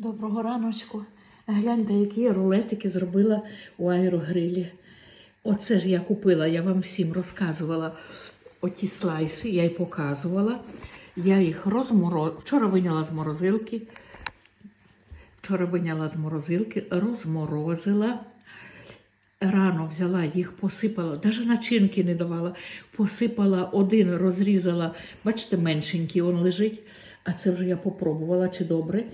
Доброго раночку. Гляньте, які я рулетики зробила у аерогрилі. Оце ж я купила, я вам всім розказувала оті слайси, я й показувала. Я їх розморозила. Вчора виняла з морозилки. Вчора виняла з морозилки, розморозила. Рано взяла їх, посипала, навіть начинки не давала. Посипала один, розрізала, бачите, меншенький він лежить, а це вже я попробувала чи добре.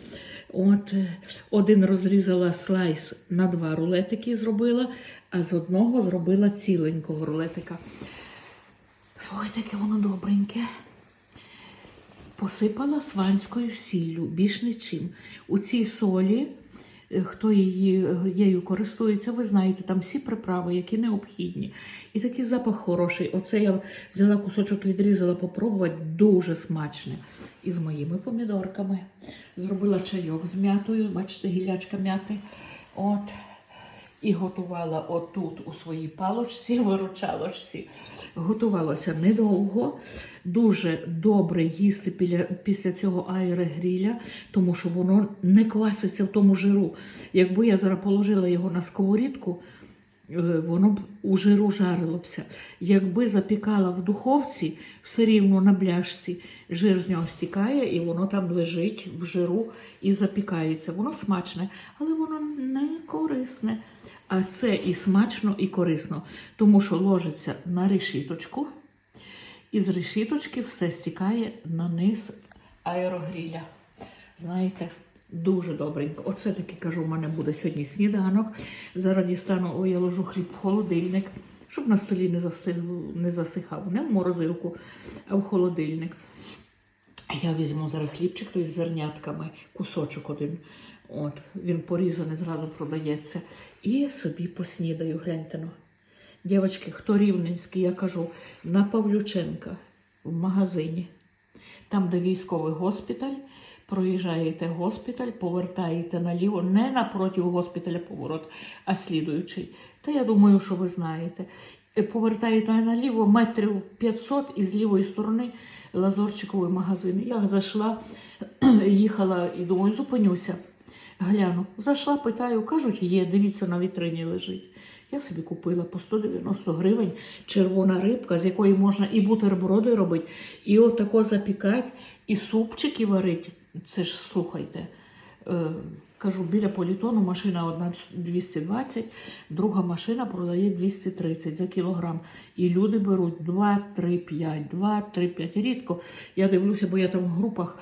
От е, один розрізала слайс на два рулетики зробила, а з одного зробила ціленького рулетика. Слухайте, яке воно добреньке. Посипала сванською сіллю, більш нічим. У цій солі, хто її, е, користується, ви знаєте, там всі приправи, які необхідні. І такий запах хороший. Оце я взяла кусочок, відрізала попробувати, дуже смачне. І з моїми помідорками. Зробила чайок з м'ятою, бачите, гілячка м'яти. От. І готувала отут у своїй палочці, виручалочці. Готувалося недовго, дуже добре їсти після цього аерогріля, тому що воно не кваситься в тому жиру. Якби я зараз положила його на сковорідку, воно б у жиру жарилося. Якби запікала в духовці, все рівно на бляшці, жир з нього стікає, і воно там лежить в жиру і запікається. Воно смачне, але воно не корисне. А це і смачно, і корисно, тому що ложиться на решіточку, і з решіточки все стікає на низ аерогріля. Знаєте, дуже добренько. Оце таки кажу, у мене буде сьогодні сніданок. Зараз дістану, о, я ложу хліб в холодильник, щоб на столі не, застиг, не засихав, не в морозилку, а в холодильник. Я візьму зараз хлібчик той з зернятками, кусочок один. От, він порізаний, зразу продається. І собі поснідаю, гляньте ну. Дівчатки, хто рівненський, я кажу, на Павлюченка в магазині. Там, де військовий госпіталь, проїжджаєте госпіталь, повертаєте наліво, не напроти госпіталя поворот, а слідуючий. Та я думаю, що ви знаєте. Е, Повертаєте наліво метрів 500 і з лівої сторони лазорчиковий магазин. Я зайшла, їхала і думаю, зупинюся. Гляну, зайшла, питаю, кажуть, є, дивіться, на вітрині лежить. Я собі купила по 190 гривень червона рибка, з якої можна і бутерброди робити, і отако запікати, і супчики варити. Це ж слухайте. Е, кажу, біля політону машина одна 220, друга машина продає 230 за кілограм. І люди беруть 2, 3, 5, 2, 3, 5. Рідко я дивлюся, бо я там в групах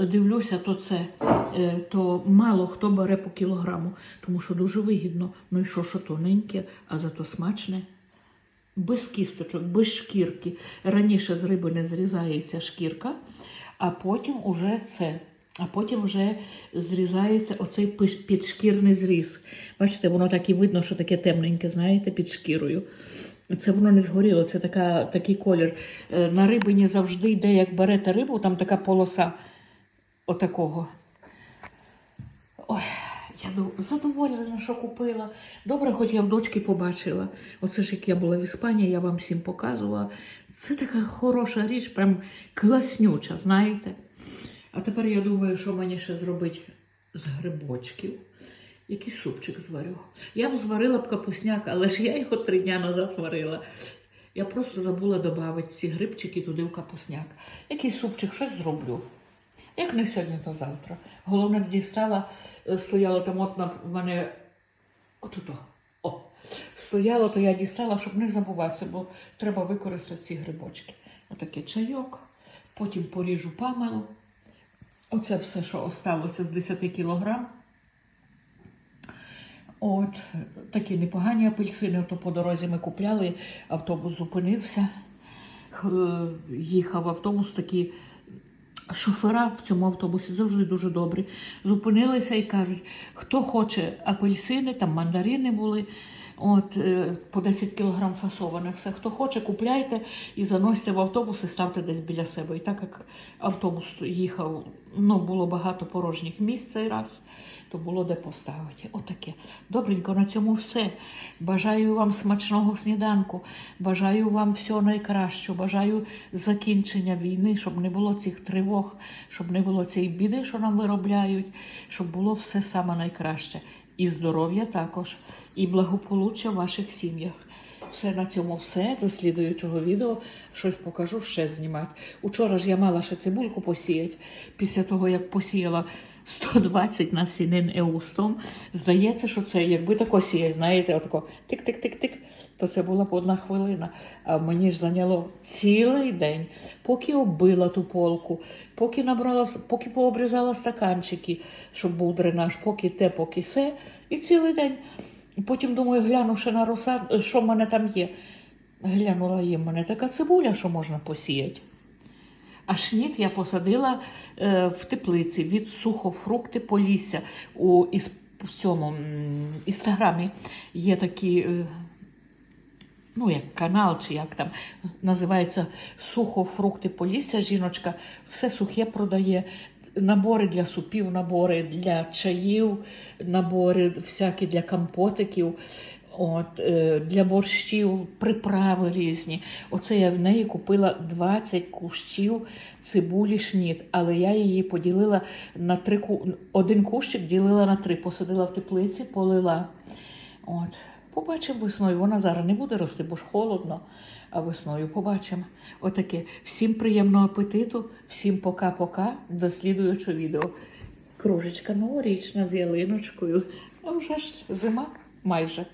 дивлюся, то це е, то мало хто бере по кілограму, тому що дуже вигідно. Ну і що, що тоненьке, а зато смачне. Без кісточок, без шкірки. Раніше з риби не зрізається шкірка, а потім уже це. А потім вже зрізається оцей підшкірний зріз. Бачите, воно так і видно, що таке темненьке, знаєте, під шкірою. Це воно не згоріло, це така, такий колір. Е, На рибині завжди йде, як берете рибу, там така полоса отакого. Я задоволена, що купила. Добре, хоч я в дочки побачила. Оце ж як я була в Іспанії, я вам всім показувала. Це така хороша річ, прям класнюча, знаєте. А тепер я думаю, що мені ще зробити з грибочків. Якийсь супчик зварю. Я б зварила б капусняк, але ж я його три дня назад варила. Я просто забула додати ці грибчики туди в капусняк. Якийсь супчик, щось зроблю. Як не сьогодні, то завтра. Головне дістала, е, стояло там от на мене отуто. О, стояло, то я дістала, щоб не забуватися, бо треба використати ці грибочки. Отакий чайок, потім поріжу памелу. Оце все, що осталося з 10 кілограм. От, такі непогані апельсини, то по дорозі ми купляли, автобус зупинився. Їхав автобус, такі шофера в цьому автобусі завжди дуже добрі. Зупинилися і кажуть, хто хоче апельсини, там мандарини були, От е, по 10 кілограм фасоване. Все, хто хоче, купляйте і заносьте в автобус і ставте десь біля себе. І так як автобус їхав, ну було багато порожніх місць цей раз, то було де поставити. Отаке. Добренько, на цьому все. Бажаю вам смачного сніданку. Бажаю вам всього найкращого. Бажаю закінчення війни, щоб не було цих тривог, щоб не було цієї біди, що нам виробляють, щоб було все саме найкраще. І здоров'я також, і благополуччя в ваших сім'ях. Все на цьому все. До слідуючого відео щось покажу ще знімати. Учора ж я мала ще цибульку посіяти. Після того, як посіяла 120 насінин еустом, здається, що це якби тако сіяти, знаєте, отако тик-тик-тик-тик, то це була б одна хвилина. А мені ж зайняло цілий день, поки оббила ту полку, поки набрала, поки пообрізала стаканчики, щоб був дренаж, поки те, поки се, і цілий день. Потім думаю, гляну ще на розсад, що в мене там є. Глянула, є в мене така цибуля, що можна посіяти. А шніт я посадила е, в теплиці від сухофрукти Полісся. У із, в цьому інстаграмі є такі. Е, Ну, як канал, чи як там називається сухофрукти Полісся. Жіночка все сухе продає. Набори для супів, набори для чаїв, набори всякі для компотиків, от, е, для борщів, приправи різні. Оце я в неї купила 20 кущів цибулі шніт, але я її поділила на три один кущик ділила на три, посадила в теплиці, полила. От. Побачимо весною. Вона зараз не буде рости, бо ж холодно, а весною побачимо. Отаке. Всім приємного апетиту, всім пока-пока. До слідуючого відео. Кружечка новорічна з ялиночкою. А вже ж зима майже.